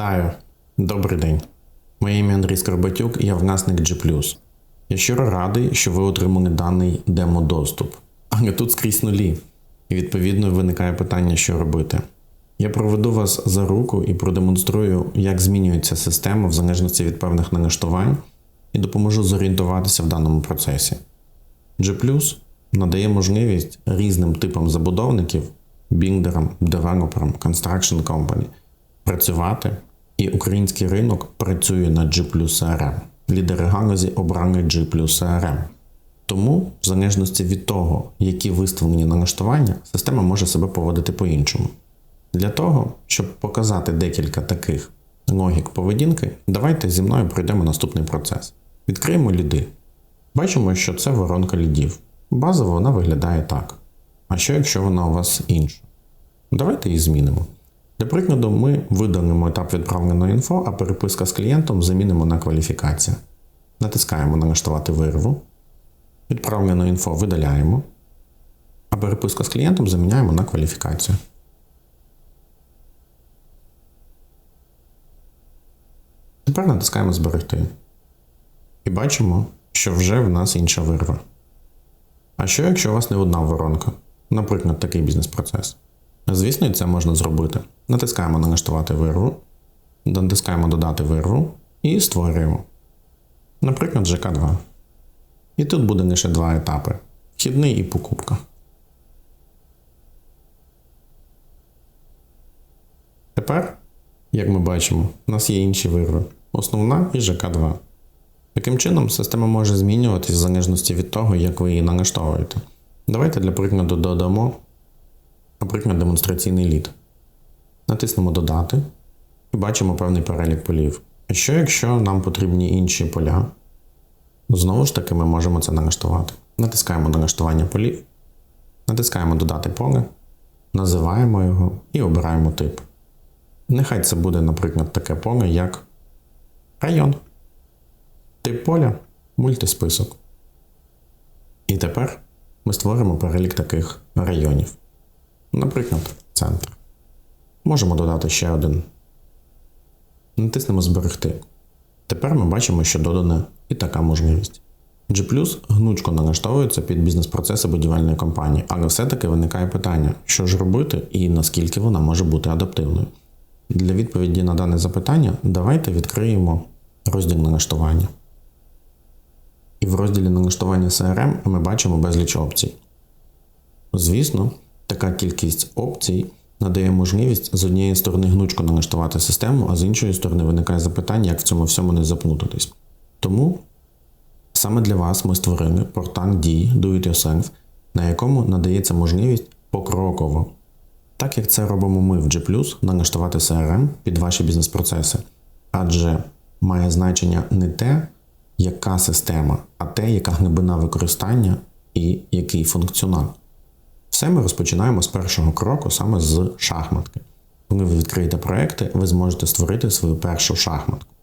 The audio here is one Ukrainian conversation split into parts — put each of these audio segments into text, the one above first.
Вітаю! Добрий день. Моє ім'я Андрій Скорбатюк, я власник G+. Я щиро радий, що ви отримали даний демо-доступ. Але тут скрізь нулі. І відповідно виникає питання, що робити. Я проведу вас за руку і продемонструю, як змінюється система в залежності від певних налаштувань, і допоможу зорієнтуватися в даному процесі. G надає можливість різним типам забудовників, біндерам, девелоперам, construction company працювати, і український ринок працює на G CRM. Лідери галузі обрали G CRM. Тому, в залежності від того, які виставлені налаштування, система може себе поводити по-іншому. Для того, щоб показати декілька таких логік поведінки, давайте зі мною пройдемо наступний процес. Відкриємо ліди. Бачимо, що це воронка лідів. Базово вона виглядає так. А що якщо вона у вас інша? Давайте її змінимо. Для прикладу, ми видалимо етап відправленої інфо, а переписка з клієнтом замінимо на кваліфікація. Натискаємо налаштувати вирву. Відправлену інфо видаляємо, а переписку з клієнтом заміняємо на кваліфікацію. Тепер натискаємо Зберегти. І бачимо, що вже в нас інша вирва. А що, якщо у вас не одна воронка? Наприклад, такий бізнес-процес. Звісно, і це можна зробити. Натискаємо налаштувати вирву, натискаємо додати вирву і створюємо. Наприклад, ЖК2. І тут буде лише два етапи: вхідний і покупка. Тепер, як ми бачимо, у нас є інші вирви. Основна і ЖК2. Таким чином, система може змінюватись в залежності від того, як ви її налаштовуєте. Давайте для прикладу додамо, наприклад, демонстраційний лід. Натиснемо Додати і бачимо певний перелік полів. А що, якщо нам потрібні інші поля? Знову ж таки, ми можемо це налаштувати. Натискаємо налаштування полів, натискаємо Додати поле, називаємо його і обираємо тип. Нехай це буде, наприклад, таке поле, як район. Тип поля мультисписок. І тепер ми створимо перелік таких районів. Наприклад, центр. Можемо додати ще один. Натиснемо Зберегти. Тепер ми бачимо, що додана і така можливість. G гнучко налаштовується під бізнес-процеси будівельної компанії, але все-таки виникає питання, що ж робити і наскільки вона може бути адаптивною. Для відповіді на дане запитання давайте відкриємо розділ налаштування. І в розділі налаштування CRM ми бачимо безліч опцій. Звісно, така кількість опцій надає можливість з однієї сторони гнучко налаштувати систему, а з іншої сторони виникає запитання, як в цьому всьому не заплутатись. Тому саме для вас ми створили портал дії Do It Yourself, на якому надається можливість покроково, так як це робимо ми в G, налаштувати CRM під ваші бізнес-процеси. Адже має значення не те, яка система, а те, яка глибина використання і який функціонал. Все ми розпочинаємо з першого кроку саме з шахматки. Коли ви відкриєте проекти, ви зможете створити свою першу шахматку.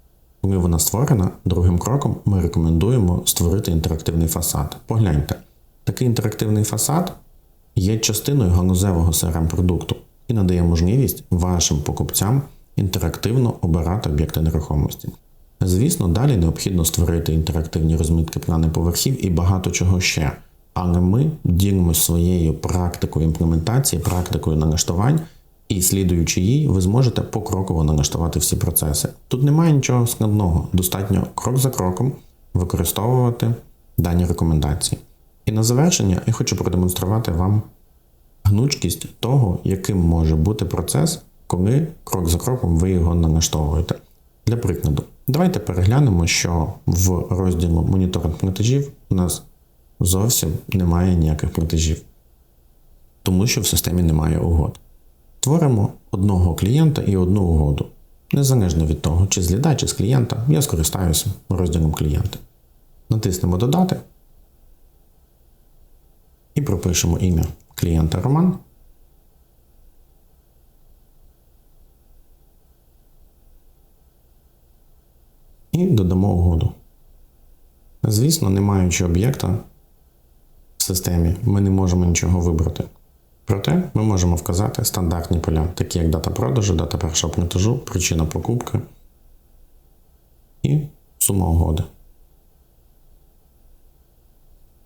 Коли вона створена, другим кроком ми рекомендуємо створити інтерактивний фасад. Погляньте, такий інтерактивний фасад є частиною галузевого crm продукту і надає можливість вашим покупцям інтерактивно обирати об'єкти нерухомості. Звісно, далі необхідно створити інтерактивні розмітки плани поверхів і багато чого ще. Але ми ділимося своєю практикою імплементації, практикою налаштувань, і слідуючи їй, ви зможете покроково налаштувати всі процеси. Тут немає нічого складного, достатньо крок за кроком використовувати дані рекомендації. І на завершення я хочу продемонструвати вам гнучкість того, яким може бути процес, коли крок за кроком ви його налаштовуєте. Для прикладу, давайте переглянемо, що в розділі моніторинг платежів у нас зовсім немає ніяких платежів, тому що в системі немає угод. Творимо одного клієнта і одну угоду. Незалежно від того, чи з ліда, чи з клієнта, я скористаюся розділом клієнта. Натиснемо Додати і пропишемо ім'я клієнта Роман. І додамо угоду. Звісно, не маючи об'єкта системі, ми не можемо нічого вибрати. Проте ми можемо вказати стандартні поля, такі як дата продажу, дата першого платежу, причина покупки і сума угоди.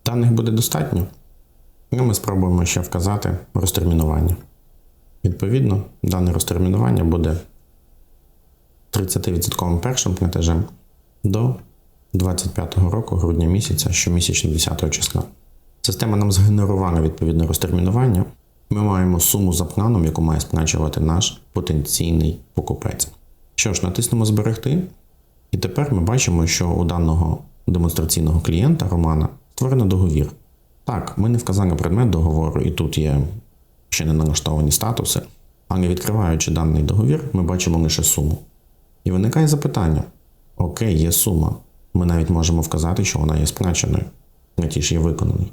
Даних буде достатньо. І ми спробуємо ще вказати розтермінування. Відповідно, дане розтермінування буде 30% першим платежем до 25 року, грудня місяця, щомісячно 10 числа. Система нам згенерувала відповідне розтермінування. Ми маємо суму за планом, яку має сплачувати наш потенційний покупець. Що ж, натиснемо зберегти. І тепер ми бачимо, що у даного демонстраційного клієнта Романа створено договір. Так, ми не вказали предмет договору, і тут є ще не налаштовані статуси, але відкриваючи даний договір, ми бачимо лише суму. І виникає запитання: Окей, є сума. Ми навіть можемо вказати, що вона є сплаченою, платіж є виконаний.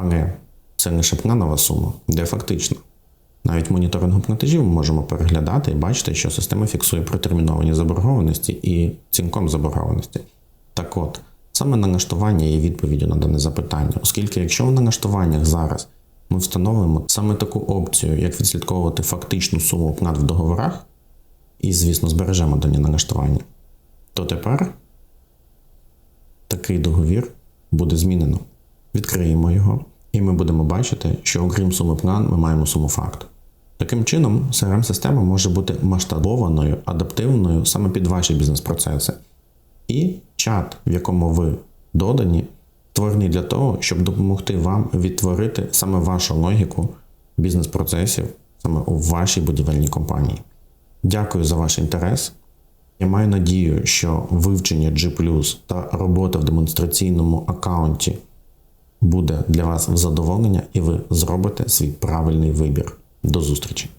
Але це лише планова сума, де фактично. Навіть моніторингом платежів ми можемо переглядати і бачити, що система фіксує протерміновані заборгованості і цінком заборгованості. Так от, саме налаштування є відповіддю на дане запитання, оскільки якщо в налаштуваннях зараз ми встановимо саме таку опцію, як відслідковувати фактичну суму плат в договорах, і, звісно, збережемо дані налаштування, то тепер такий договір буде змінено. Відкриємо його, і ми будемо бачити, що окрім суми план, ми маємо суму факту. Таким чином, CRM-система може бути масштабованою, адаптивною саме під ваші бізнес-процеси. І чат, в якому ви додані, створений для того, щоб допомогти вам відтворити саме вашу логіку бізнес-процесів саме у вашій будівельній компанії. Дякую за ваш інтерес. Я маю надію, що вивчення G та робота в демонстраційному аккаунті буде для вас в задоволення, і ви зробите свій правильний вибір. До зустрічі!